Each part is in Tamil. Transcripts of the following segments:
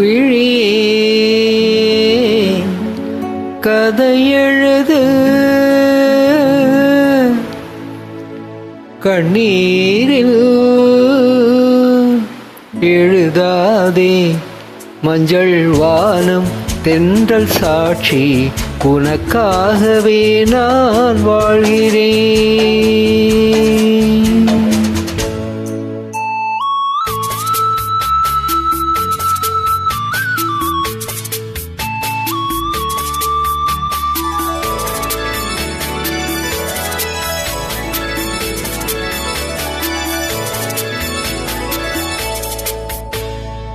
விழியே கதை கண்ணீரில் எழுதாதே மஞ்சள் வானம் தென்றல் சாட்சி உனக்காகவே நான் வாழ்கிறேன்.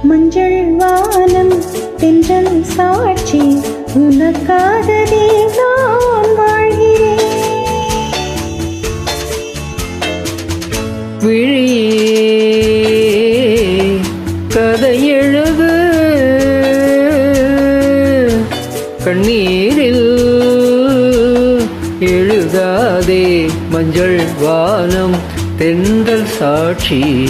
மஞ்சள் வானம் தென்றல் சாட்சி உனக்காகவே நான் வாழ்கிறேன். விழியே கதை எழுது. கண்ணீரில் எழுதாதே மஞ்சள் வானம் தென்றல் சாட்சி.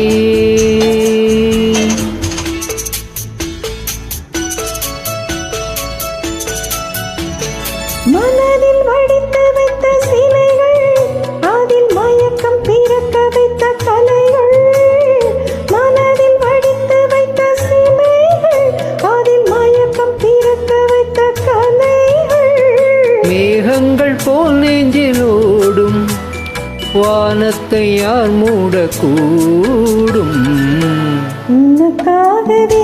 வானத்தை யார் மூடக்கூடும்? உனக்காகவே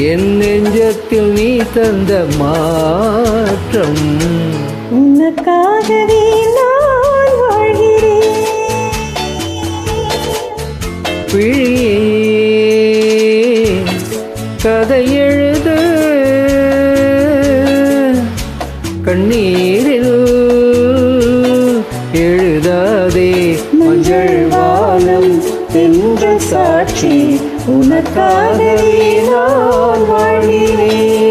என் நெஞ்சத்தில் நீ தந்த மாற்றம். உனக்காகவே நான் வாழ்கிறேன். கதை எழுது. கண்ணீரில் எழுதாதே மஞ்சள் வானம் என்ற சாட்சி. உனக்காகவே நான் வாழ்கிறேன்